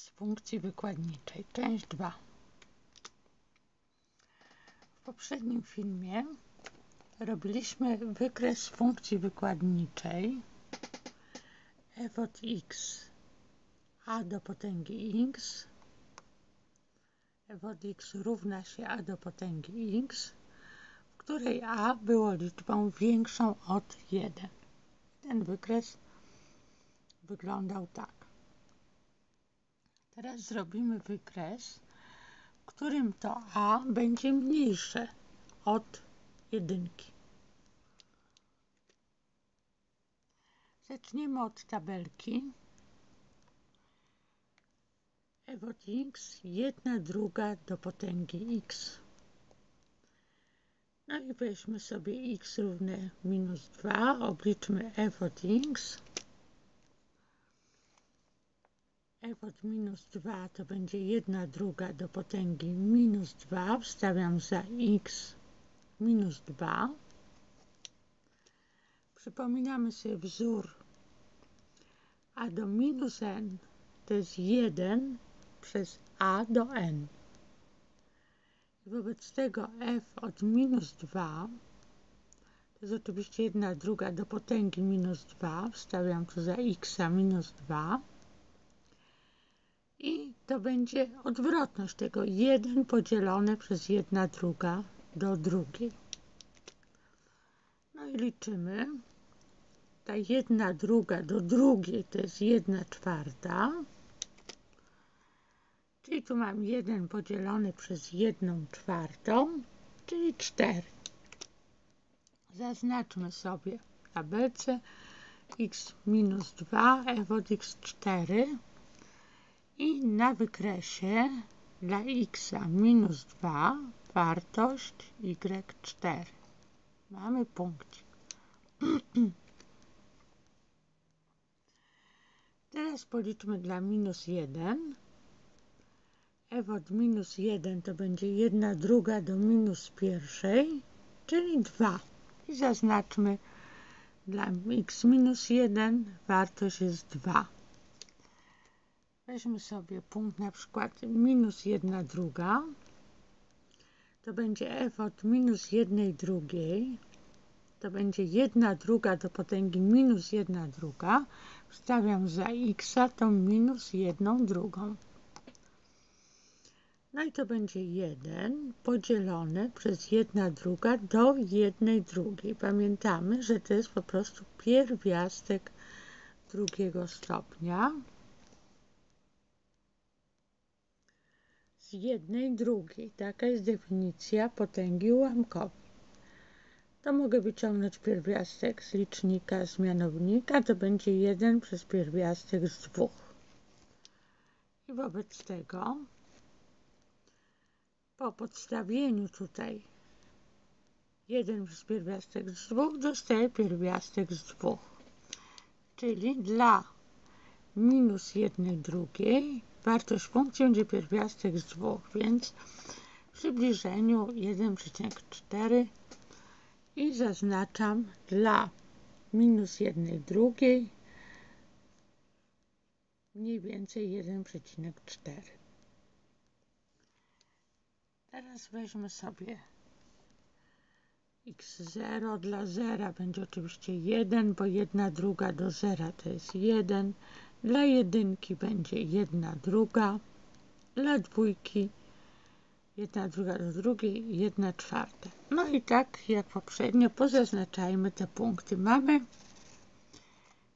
z funkcji wykładniczej, część 2. W poprzednim filmie robiliśmy wykres funkcji wykładniczej f od x a do potęgi x f od x równa się a do potęgi x, w której a było liczbą większą od 1. Ten wykres wyglądał tak. Teraz zrobimy wykres, w którym to a będzie mniejsze od jedynki. Zaczniemy od tabelki f od x, jedna druga do potęgi x. No i weźmy sobie x równe minus 2, obliczmy f od x. f od minus 2 to będzie 1 druga do potęgi minus 2. Wstawiam za x minus 2. Przypominamy sobie wzór a do minus n to jest 1 przez a do n. Wobec tego f od minus 2 to jest oczywiście 1 druga do potęgi minus 2. Wstawiam tu za x minus 2 i to będzie odwrotność tego 1 podzielone przez 1 druga do drugiej. No i liczymy. Ta 1 druga do drugiej to jest 1 czwarta. Czyli tu mam 1 podzielony przez 1 czwartą, czyli 4. Zaznaczmy sobie tabelce x minus 2, f od x4 i na wykresie dla x minus 2 wartość y4. Mamy punkcik. Teraz policzmy dla minus 1. f od minus 1 to będzie 1 druga do minus pierwszej, czyli 2. I zaznaczmy dla x minus 1 wartość jest 2. Weźmy sobie punkt na przykład minus 1 druga. To będzie f od minus 1 drugiej. To będzie 1 druga do potęgi minus 1 druga. Wstawiam za x tą minus 1 drugą. No i to będzie 1 podzielone przez 1 druga do 1 drugiej. Pamiętamy, że to jest po prostu pierwiastek drugiego stopnia. Z jednej drugiej. Taka jest definicja potęgi ułamkowej. To mogę wyciągnąć pierwiastek z licznika z mianownika, to będzie 1 przez pierwiastek z 2. I wobec tego po podstawieniu tutaj 1 przez pierwiastek z 2 dostaję pierwiastek z 2. Czyli dla minus 1 drugiej wartość funkcji będzie pierwiastek z 2, więc w przybliżeniu 1,4 i zaznaczam dla minus 1 drugiej mniej więcej 1,4. Teraz weźmy sobie x0 dla 0 będzie oczywiście 1, bo 1 druga do 0 to jest 1. Dla jedynki będzie 1 druga. Dla dwójki 1 druga do drugiej, 1 czwarta. No i tak jak poprzednio pozaznaczajmy te punkty. Mamy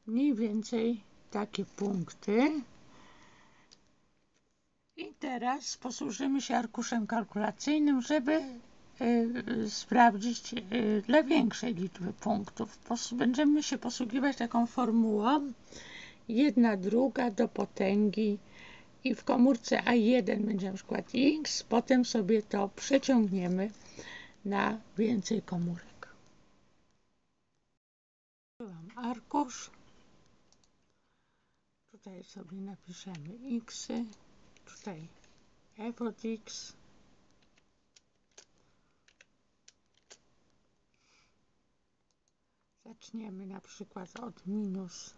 mniej więcej takie punkty. I teraz posłużymy się arkuszem kalkulacyjnym, żeby y, sprawdzić y, dla większej liczby punktów. Będziemy się posługiwać taką formułą 1 druga do potęgi i w komórce A1 będzie na przykład x, potem sobie to przeciągniemy na więcej komórek. Mam arkusz. Tutaj sobie napiszemy x, tutaj f od x. Zaczniemy na przykład od minus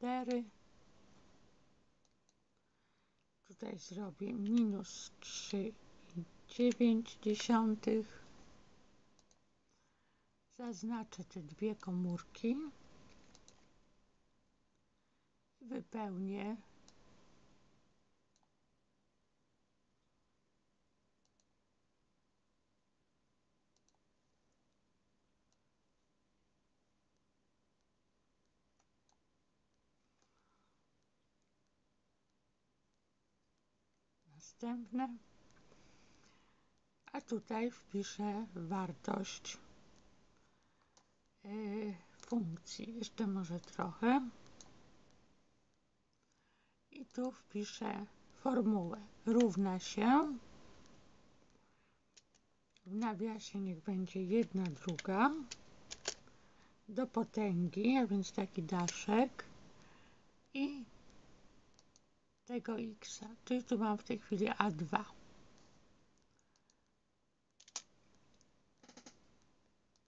4 tutaj zrobię minus 3,9 zaznaczę te dwie komórki. Wypełnię następne a tutaj wpiszę wartość yy, funkcji. Jeszcze może trochę. I tu wpiszę formułę. Równa się. W nawiasie niech będzie jedna druga. Do potęgi, a więc taki daszek. I tego x, czyli tu mam w tej chwili a2.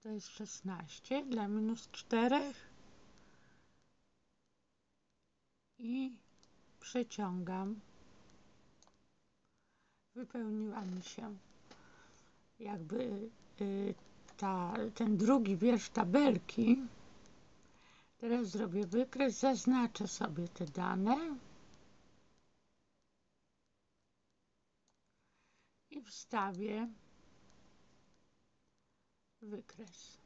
To jest 16 dla minus 4 i przeciągam. Wypełniła mi się jakby y, ta, ten drugi wiersz tabelki. Teraz zrobię wykres, zaznaczę sobie te dane. Wstawię wykres.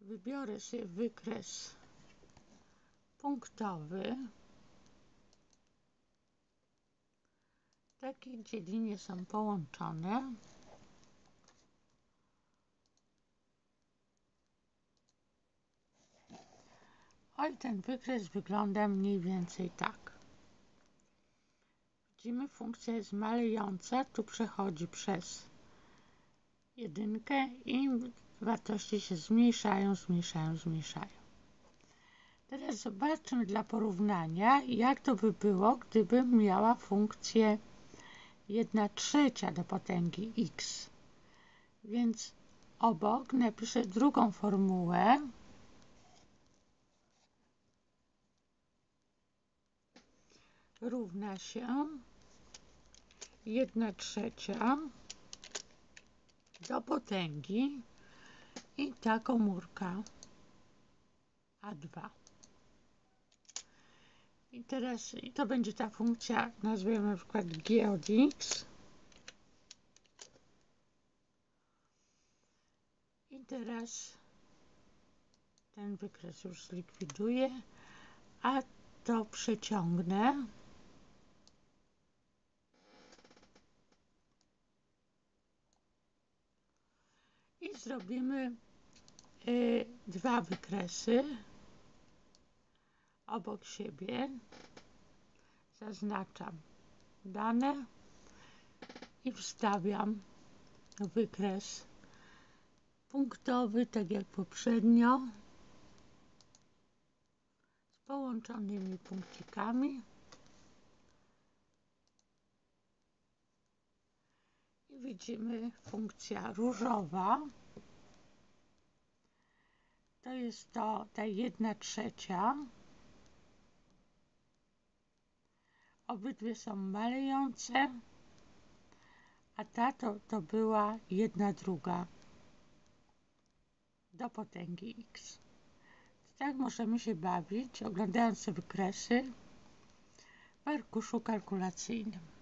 Wybiorę sobie wykres punktowy. Taki, gdzie linie są połączone. Oj, ten wykres wygląda mniej więcej tak. Widzimy, funkcja jest malejąca, tu przechodzi przez jedynkę i wartości się zmniejszają, zmniejszają, zmniejszają. Teraz zobaczmy dla porównania, jak to by było, gdybym miała funkcję 1 trzecia do potęgi x. Więc obok napiszę drugą formułę. Równa się 1 trzecia do potęgi i ta komórka A2. I teraz i to będzie ta funkcja, nazwiemy na przykład g od x. I teraz ten wykres już zlikwiduję, a to przeciągnę. Zrobimy y, dwa wykresy obok siebie zaznaczam dane i wstawiam wykres punktowy, tak jak poprzednio, z połączonymi punkcikami. Widzimy funkcja różowa. To jest to ta jedna trzecia Obydwie są malejące, a ta to, to była jedna druga do potęgi x. Tak możemy się bawić, oglądając te wykresy w arkuszu kalkulacyjnym.